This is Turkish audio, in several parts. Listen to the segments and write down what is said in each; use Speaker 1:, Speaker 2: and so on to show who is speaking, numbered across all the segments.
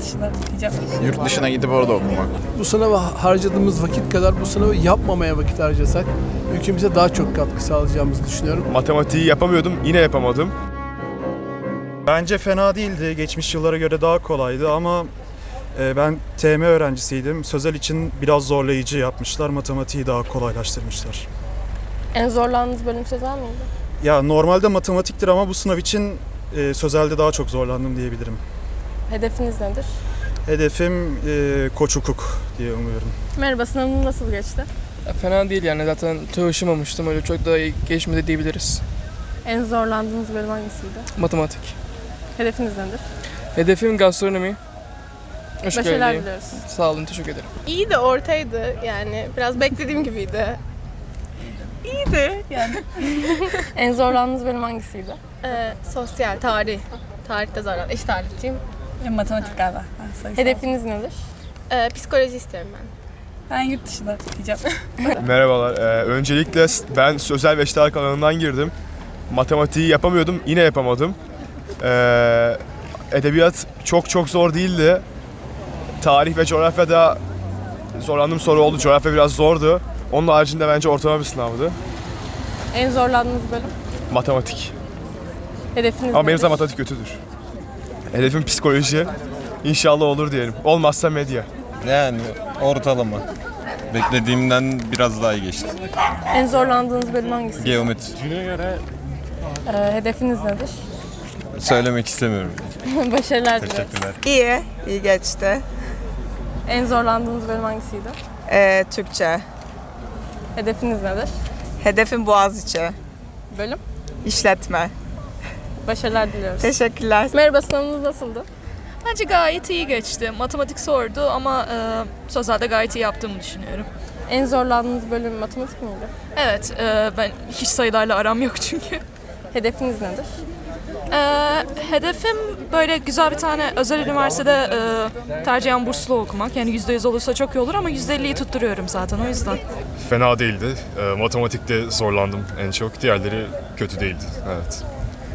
Speaker 1: yurt dışına diyeceğim.
Speaker 2: Yurt dışına gidip orada okumak.
Speaker 3: Bu sınava harcadığımız vakit kadar bu sınavı yapmamaya vakit harcasak ülkemize daha çok katkı sağlayacağımızı düşünüyorum.
Speaker 4: Matematiği yapamıyordum, yine yapamadım.
Speaker 5: Bence fena değildi. Geçmiş yıllara göre daha kolaydı ama e, ben TM öğrencisiydim. Sözel için biraz zorlayıcı yapmışlar. Matematiği daha kolaylaştırmışlar.
Speaker 6: En zorlandığınız bölüm sözel miydi?
Speaker 5: Ya normalde matematiktir ama bu sınav için e, sözelde daha çok zorlandım diyebilirim.
Speaker 6: Hedefiniz nedir?
Speaker 5: Hedefim e, koç hukuk diye umuyorum.
Speaker 6: Merhaba, sınavınız nasıl geçti?
Speaker 7: Ya Fena değil yani zaten çalışamamıştım öyle çok da iyi geçmedi diyebiliriz.
Speaker 6: En zorlandığınız bölüm hangisiydi?
Speaker 7: Matematik.
Speaker 6: Hedefiniz nedir?
Speaker 7: Hedefim gastronomi. Hoş
Speaker 6: Başarılar
Speaker 7: geldin.
Speaker 6: diliyoruz.
Speaker 7: Sağ olun teşekkür ederim.
Speaker 8: İyi de ortaydı yani biraz beklediğim gibiydi. İyiydi yani.
Speaker 6: En zorlandığınız bölüm hangisiydi?
Speaker 8: Ee, sosyal, tarih. Tarihte zorlandım. Eşit tarihçiyim.
Speaker 1: Benim matematik galiba. Ben sayısal.
Speaker 6: Hedefiniz nedir?
Speaker 8: Ee, psikoloji istiyorum ben.
Speaker 1: Ben yurt dışına diyeceğim.
Speaker 4: Merhabalar. Ee, öncelikle ben sözel ve iştirak alanından girdim. Matematiği yapamıyordum, yine yapamadım. Ee, edebiyat çok çok zor değildi. Tarih ve coğrafyada zorlandığım soru oldu. Coğrafya biraz zordu. Onun haricinde bence ortalama bir sınavdı.
Speaker 6: En zorlandığınız bölüm?
Speaker 4: Matematik.
Speaker 6: Hedefiniz
Speaker 4: Ama benim
Speaker 6: nedir?
Speaker 4: de matematik kötüdür. Hedefim psikoloji. İnşallah olur diyelim. Olmazsa medya.
Speaker 9: Yani ortalama. Beklediğimden biraz daha iyi geçti.
Speaker 6: En zorlandığınız bölüm hangisi?
Speaker 9: Geometri.
Speaker 6: Ee, hedefiniz nedir?
Speaker 9: Söylemek istemiyorum.
Speaker 6: Başarılar diliyoruz.
Speaker 9: Teşekkürler.
Speaker 10: İyi, iyi geçti.
Speaker 6: En zorlandığınız bölüm hangisiydi?
Speaker 10: Ee, Türkçe.
Speaker 6: Hedefiniz nedir?
Speaker 10: Hedefim Boğaziçi.
Speaker 6: Bölüm?
Speaker 10: İşletme.
Speaker 6: Başarılar diliyoruz.
Speaker 10: Teşekkürler.
Speaker 6: Merhaba, sınavınız nasıldı?
Speaker 11: Bence gayet iyi geçti. Matematik zordu ama e, sözelde gayet iyi yaptığımı düşünüyorum.
Speaker 6: En zorlandığınız bölüm matematik miydi?
Speaker 11: Evet, e, ben hiç sayılarla aram yok çünkü.
Speaker 6: Hedefiniz nedir?
Speaker 11: E, hedefim böyle güzel bir tane özel üniversitede e, tercihen burslu okumak. Yani %100 olursa çok iyi olur ama %50'yi tutturuyorum zaten o yüzden.
Speaker 4: Fena değildi. Ee, matematikte zorlandım en çok. Diğerleri kötü değildi. Evet.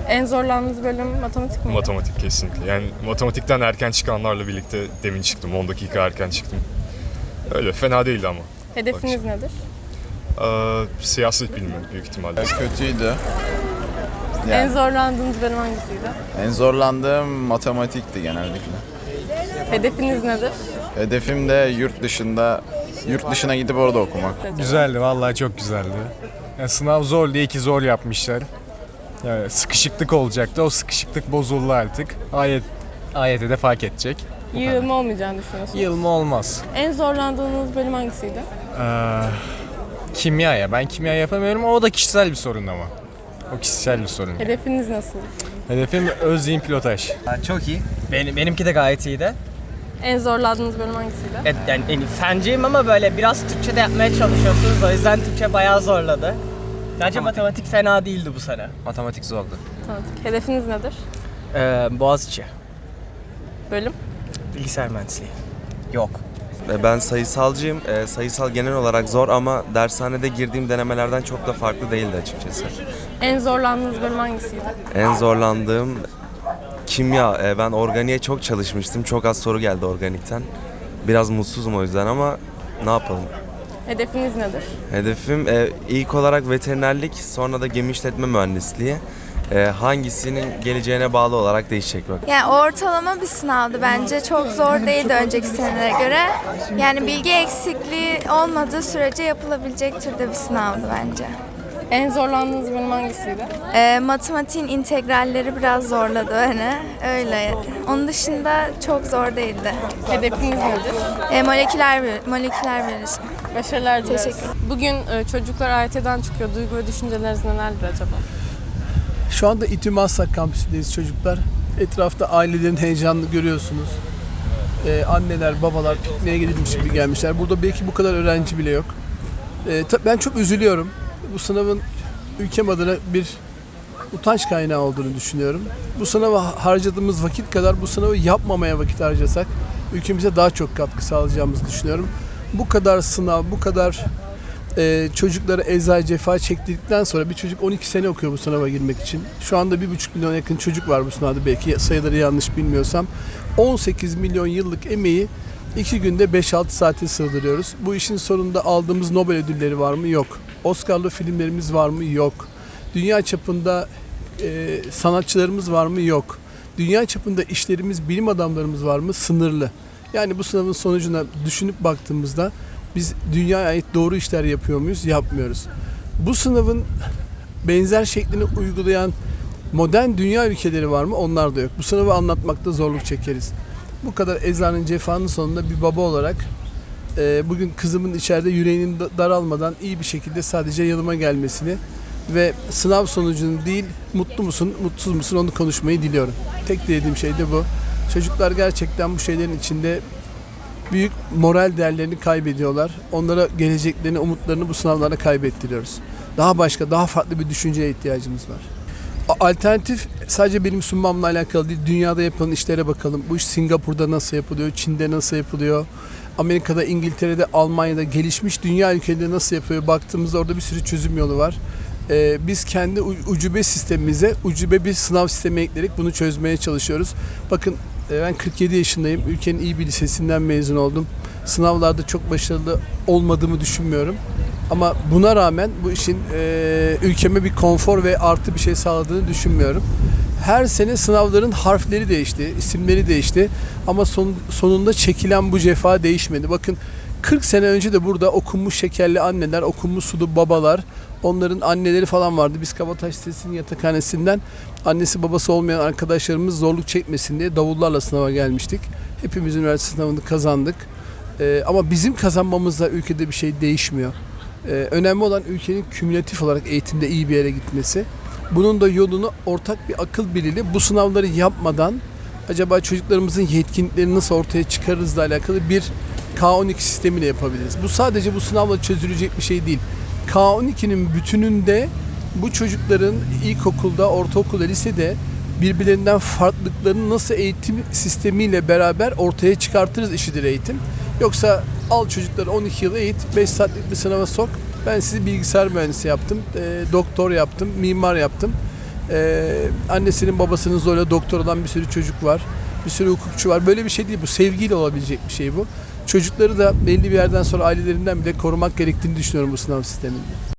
Speaker 6: En zorlandığınız bölüm matematik miydi?
Speaker 4: Matematik kesinlikle. Yani matematikten erken çıkanlarla birlikte demin çıktım. 10 dakika erken çıktım. Öyle fena değildi ama.
Speaker 6: Hedefiniz nedir?
Speaker 4: Ee, siyaset bilimi büyük ihtimalle.
Speaker 2: Kötüydü.
Speaker 6: En
Speaker 2: Yani
Speaker 6: zorlandığınız bölüm hangisiydi?
Speaker 2: en zorlandığım matematikti genellikle.
Speaker 6: Hedefiniz nedir?
Speaker 2: Hedefim de yurt dışında yurt dışına gidip orada okumak.
Speaker 12: Güzeldi vallahi çok güzeldi. Yani sınav zor diye iki zor yapmışlar. Yani sıkışıklık olacaktı. O sıkışıklık bozuldu artık. Ayet ayete de fark edecek.
Speaker 6: Yığılma olmayacağını düşünüyorsunuz.
Speaker 12: Yılma olmaz.
Speaker 6: En zorlandığınız bölüm hangisiydi?
Speaker 12: Ee, kimya ya. Ben kimya yapamıyorum. O da kişisel bir sorun ama. O kişisel bir sorun.
Speaker 6: Hedefiniz nasıl?
Speaker 12: Hedefim özleyim pilotaj.
Speaker 7: Çok iyi. Benim, benimki de gayet iyiydi.
Speaker 6: En zorlandığınız bölüm hangisiydi?
Speaker 7: Evet, yani, yani fenciyim ama böyle biraz Türkçe de yapmaya çalışıyorsunuz. O yüzden Türkçe bayağı zorladı. Bence matematik, fena değildi bu sene. Matematik zordu.
Speaker 6: Matematik. Hedefiniz nedir?
Speaker 7: Ee, Boğaziçi.
Speaker 6: Bölüm?
Speaker 7: Bilgisayar mühendisliği. Yok.
Speaker 9: Ben sayısalcıyım. Ee, sayısal genel olarak zor ama dershanede girdiğim denemelerden çok da farklı değildi açıkçası.
Speaker 6: En zorlandığınız bölüm hangisiydi?
Speaker 9: En zorlandığım kimya. Ee, ben organiğe çok çalışmıştım. Çok az soru geldi organikten. Biraz mutsuzum o yüzden ama ne yapalım?
Speaker 6: Hedefiniz nedir?
Speaker 9: Hedefim e, ilk olarak veterinerlik, sonra da gemi işletme mühendisliği. E, hangisinin geleceğine bağlı olarak değişecek bak.
Speaker 8: Yani ortalama bir sınavdı bence. Çok zor değildi önceki senelere göre. Yani bilgi eksikliği olmadığı sürece yapılabilecek türde bir sınavdı bence.
Speaker 6: En zorlandığınız bölüm hangisiydi?
Speaker 8: Ee, matematiğin integralleri biraz zorladı beni. Öyle. Onun dışında çok zor değildi.
Speaker 6: Hedefiniz nedir?
Speaker 8: Ee, moleküler bir moleküler bilişim.
Speaker 6: Başarılar dileriz.
Speaker 8: Teşekkür
Speaker 6: Bugün e, çocuklar AYT'den çıkıyor. Duygu ve düşünceleriniz nelerdir acaba?
Speaker 3: Şu anda İTÜ Maslak kampüsündeyiz çocuklar. Etrafta ailelerin heyecanını görüyorsunuz. Ee, anneler, babalar pikniğe gidilmiş gibi gelmişler. Burada belki bu kadar öğrenci bile yok. Ee, ta- ben çok üzülüyorum. Bu sınavın ülkem adına bir utanç kaynağı olduğunu düşünüyorum. Bu sınava harcadığımız vakit kadar bu sınavı yapmamaya vakit harcasak ülkemize daha çok katkı sağlayacağımızı düşünüyorum. Bu kadar sınav, bu kadar e, çocuklara eza cefa çektirdikten sonra bir çocuk 12 sene okuyor bu sınava girmek için. Şu anda 1,5 milyon yakın çocuk var bu sınavda belki sayıları yanlış bilmiyorsam. 18 milyon yıllık emeği iki günde 5-6 saate sığdırıyoruz. Bu işin sonunda aldığımız Nobel ödülleri var mı? Yok. Oscar'lı filmlerimiz var mı? Yok. Dünya çapında e, sanatçılarımız var mı? Yok. Dünya çapında işlerimiz, bilim adamlarımız var mı? Sınırlı. Yani bu sınavın sonucuna düşünüp baktığımızda biz dünyaya ait doğru işler yapıyor muyuz? Yapmıyoruz. Bu sınavın benzer şeklini uygulayan modern dünya ülkeleri var mı? Onlar da yok. Bu sınavı anlatmakta zorluk çekeriz. Bu kadar ezanın cefanın sonunda bir baba olarak e, bugün kızımın içeride yüreğinin da- daralmadan iyi bir şekilde sadece yanıma gelmesini ve sınav sonucunu değil mutlu musun, mutsuz musun onu konuşmayı diliyorum. Tek dilediğim şey de bu. Çocuklar gerçekten bu şeylerin içinde büyük moral değerlerini kaybediyorlar. Onlara geleceklerini, umutlarını bu sınavlarda kaybettiriyoruz. Daha başka, daha farklı bir düşünceye ihtiyacımız var. Alternatif sadece benim sunmamla alakalı değil. Dünyada yapılan işlere bakalım. Bu iş Singapur'da nasıl yapılıyor, Çin'de nasıl yapılıyor, Amerika'da, İngiltere'de, Almanya'da gelişmiş dünya ülkelerinde nasıl yapıyor baktığımızda orada bir sürü çözüm yolu var. Ee, biz kendi ucube sistemimize ucube bir sınav sistemi ekleyerek bunu çözmeye çalışıyoruz. Bakın e, ben 47 yaşındayım. Ülkenin iyi bir lisesinden mezun oldum. Sınavlarda çok başarılı olmadığımı düşünmüyorum. Ama buna rağmen bu işin e, ülkeme bir konfor ve artı bir şey sağladığını düşünmüyorum. Her sene sınavların harfleri değişti, isimleri değişti ama son, sonunda çekilen bu cefa değişmedi. Bakın 40 sene önce de burada okunmuş şekerli anneler, okunmuş sulu babalar, onların anneleri falan vardı. Biz Kabataş Sitesi'nin yatakhanesinden annesi babası olmayan arkadaşlarımız zorluk çekmesin diye davullarla sınava gelmiştik. Hepimiz üniversite sınavını kazandık. Ee, ama bizim kazanmamızla ülkede bir şey değişmiyor. Ee, önemli olan ülkenin kümülatif olarak eğitimde iyi bir yere gitmesi. Bunun da yolunu ortak bir akıl birliğiyle bu sınavları yapmadan acaba çocuklarımızın yetkinliklerini nasıl ortaya çıkarırızla alakalı bir K12 sistemiyle yapabiliriz. Bu sadece bu sınavla çözülecek bir şey değil. K12'nin bütününde bu çocukların ilkokulda, ortaokulda, lisede birbirlerinden farklılıklarını nasıl eğitim sistemiyle beraber ortaya çıkartırız işidir eğitim. Yoksa al çocukları 12 yıl eğit, 5 saatlik bir sınava sok. Ben sizi bilgisayar mühendisi yaptım, e, doktor yaptım, mimar yaptım. E, annesinin babasının zorla doktor olan bir sürü çocuk var. Bir sürü hukukçu var. Böyle bir şey değil bu. Sevgiyle olabilecek bir şey bu. Çocukları da belli bir yerden sonra ailelerinden bile korumak gerektiğini düşünüyorum bu sınav sisteminde.